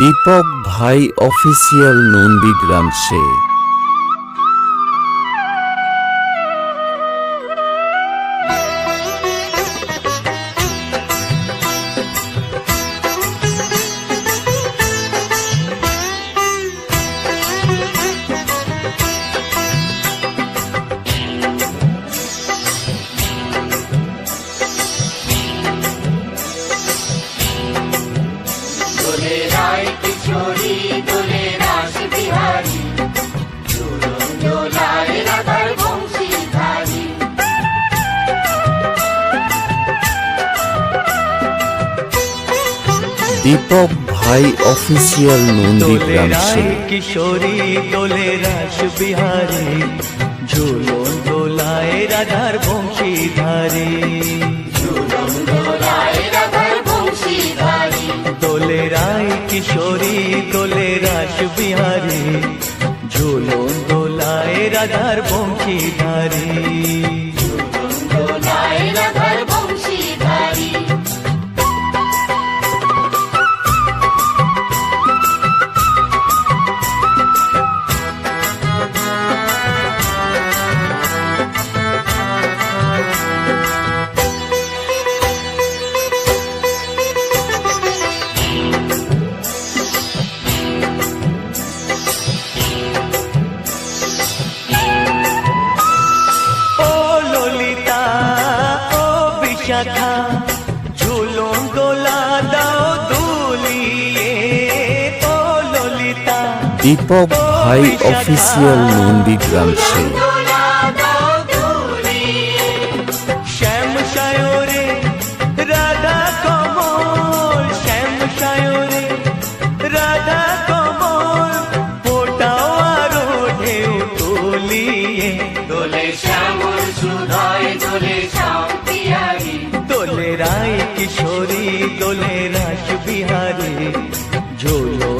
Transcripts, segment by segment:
দীপক ভাই অফিসিয়াল নন্দীগ্রাম সে দীপক ভাই অফিসিয়াল নন্দীগ্রাম সে কিশোরী দোলে রাস বিহারী ঝুলন দোলায় রাধার চুরন দোলায় দোলে রায় কিশোরী দোলে রাস বিহারী ঝুলন দোলায় রাধার বংশীধারী। চুরন শ্যামল সুধায় দোলে শ্যাম পিয়ারী। দোলে রায় কিশোরী দোলে রাস বিহারে ঝোলন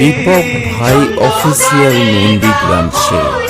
দীপক ভাই অফিসিয়াল নন্দীগ্রাম সে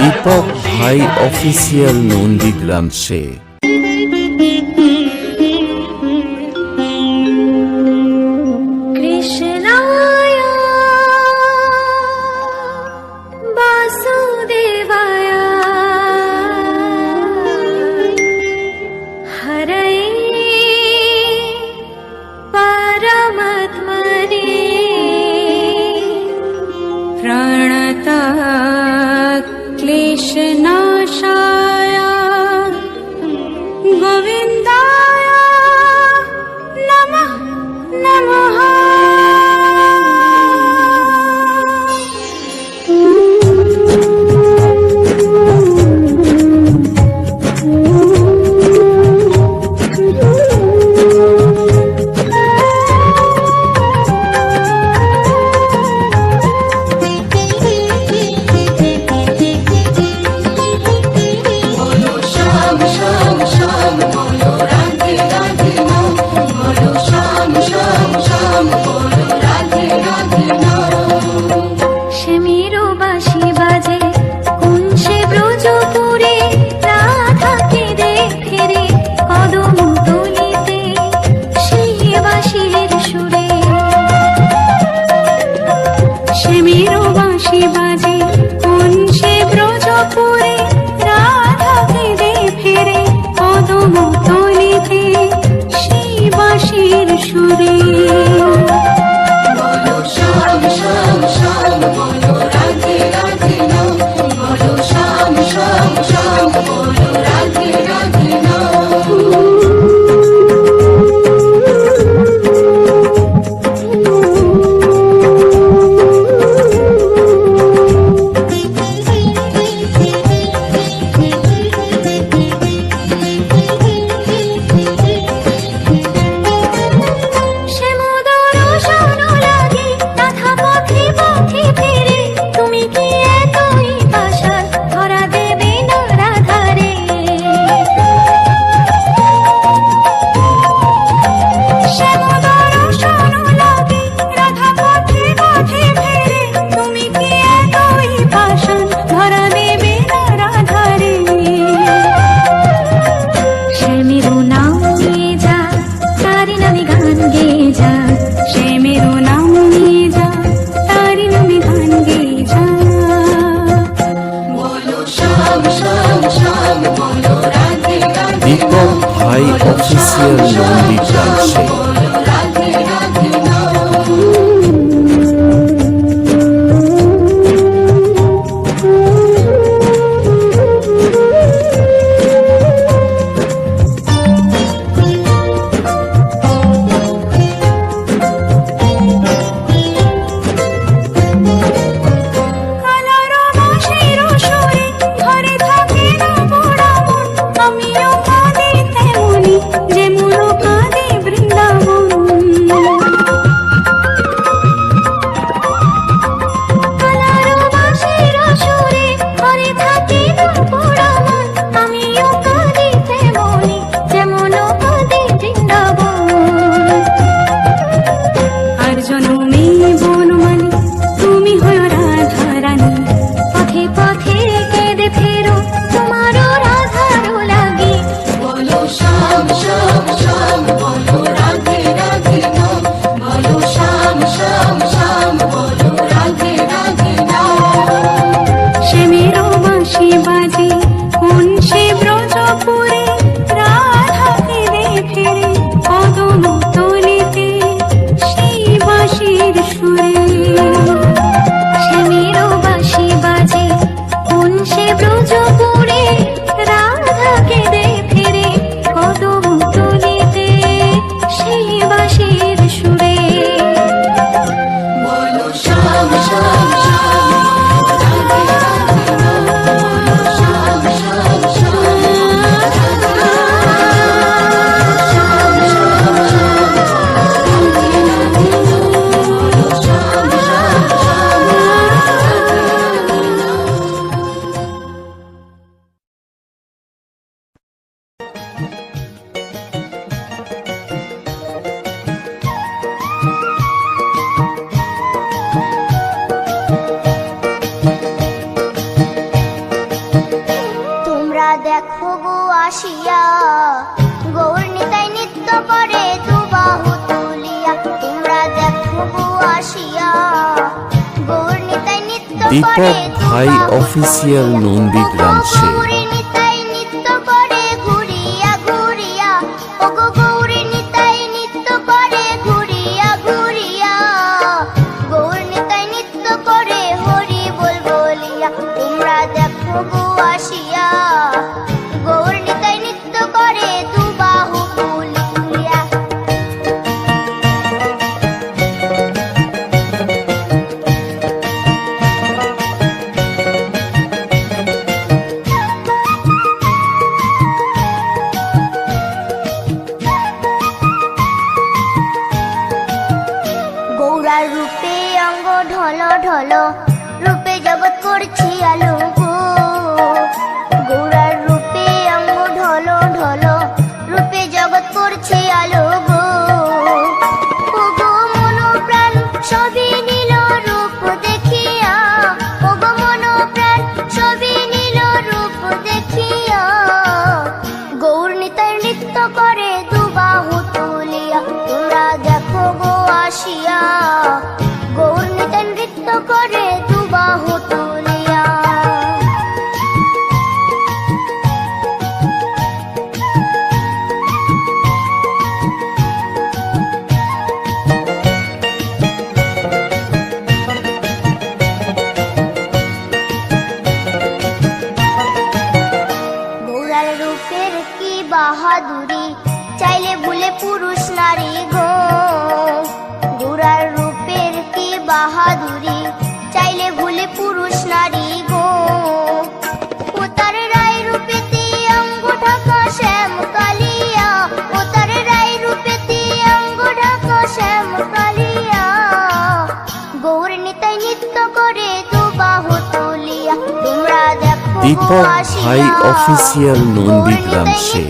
দীপক ভাই। অফিসিয়াল নন্দীগ্রাম সে দীপক ভাই অফিসিয়াল নন্দী ব্রাঞ্চে আসিয়া গৌর নিতাই নিত্য তুলিয়া তোমরা দেখো আসিয়া দীপক ভাই অফিসিয়াল নন্দীগ্রাম সে দীপক ভাই অফিসিয়াল নন্দীগ্রাম সে।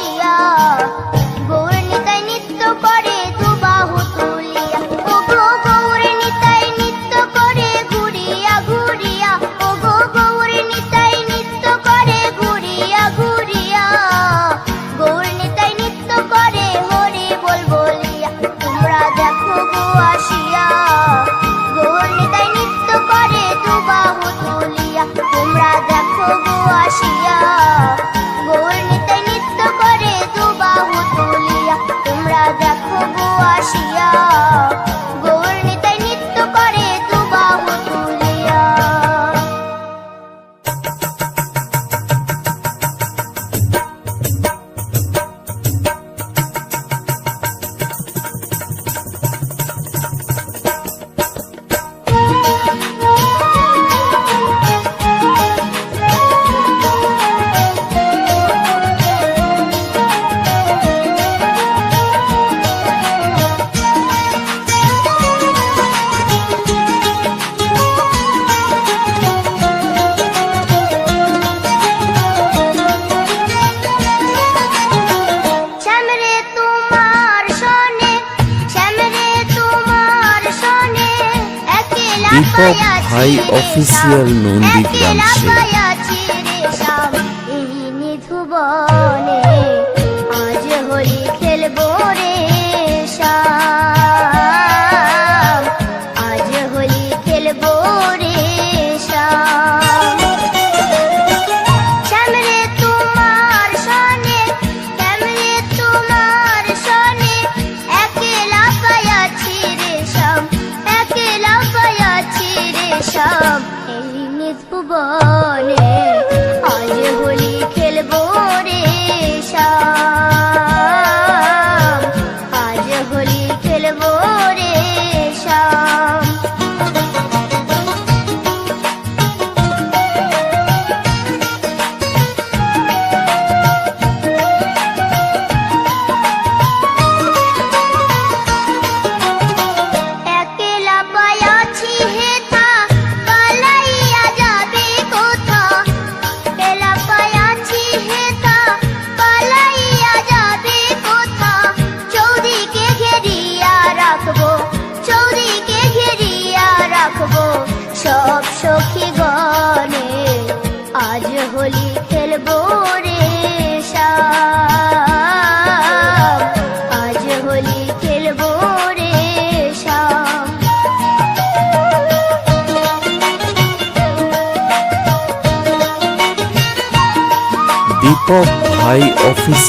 안 녕. অফিসিয়াল নন্দীগ্রাম সে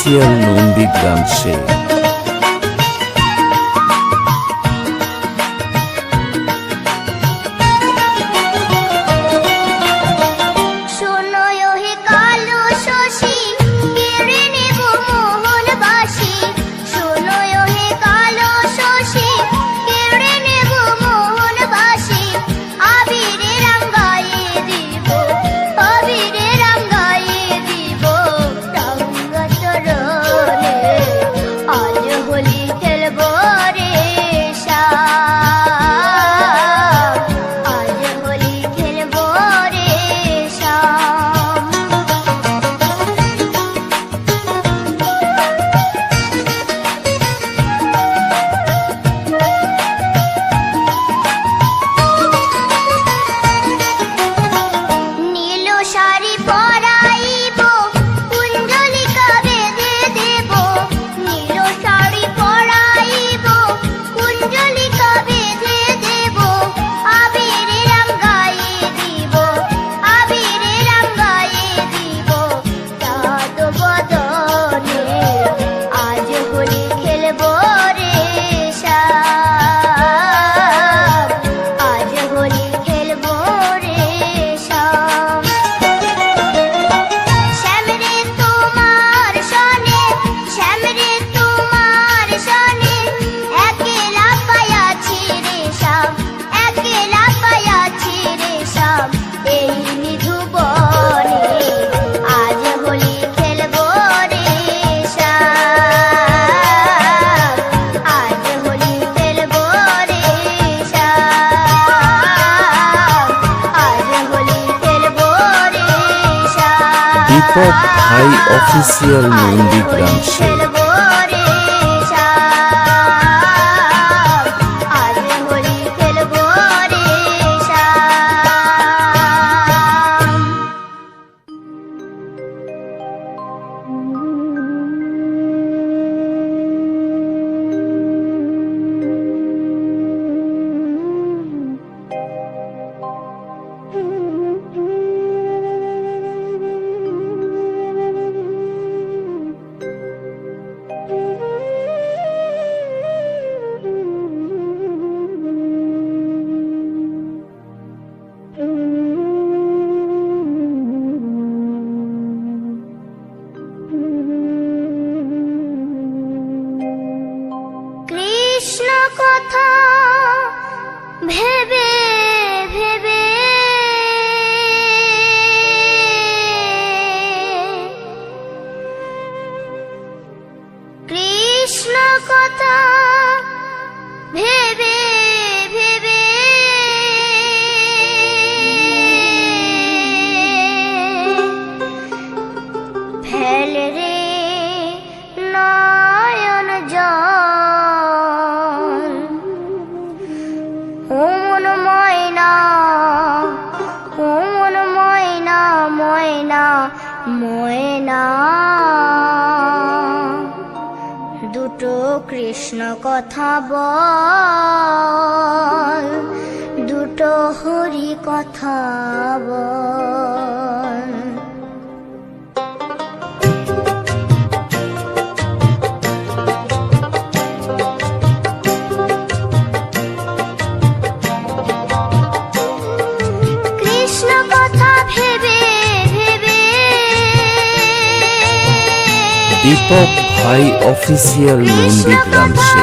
অফিসিয়াল নন্দীগ্রাম সে। অফিসিয়াল নন্দীগ্রাম সে দীপক ভাই অফিসিয়াল নন্দীগ্রাম সে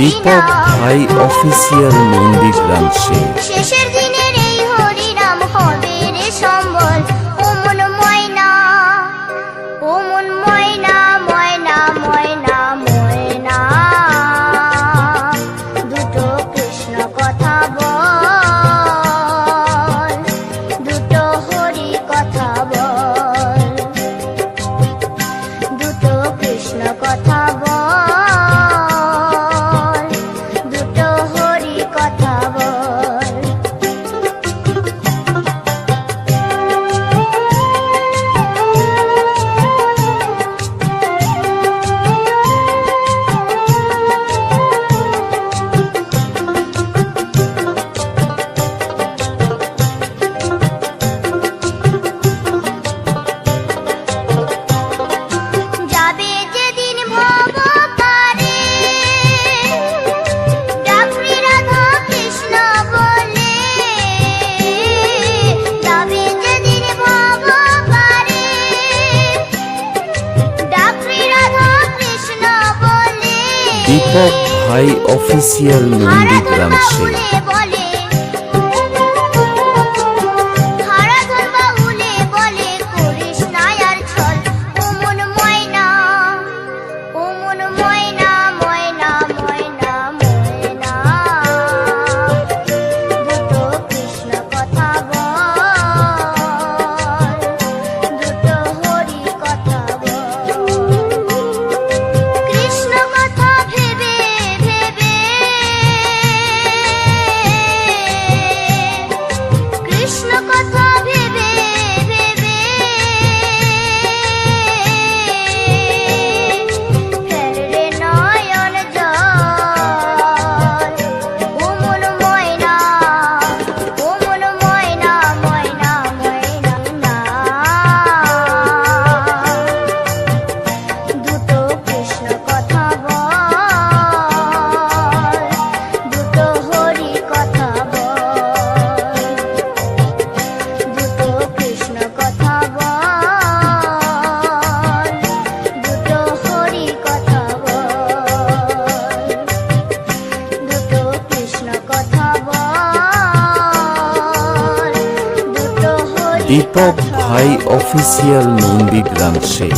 দীপক ভাই অফিসিয়াল নন্দী গ্রাম শেষের দিনের এই হরিনাম হবে রে সম্বল। ও মন ময়না, ও মন ময়না ময়না ময়না ময়না। দুটো কৃষ্ণ কথা বল, দুটো হরি কথা বল। দুটো কৃষ্ণ কথা পপ ভাই অফিসিয়াল নন্দীগ্রাম সে অফিসিয়াল নন্দীগ্রাম শেখ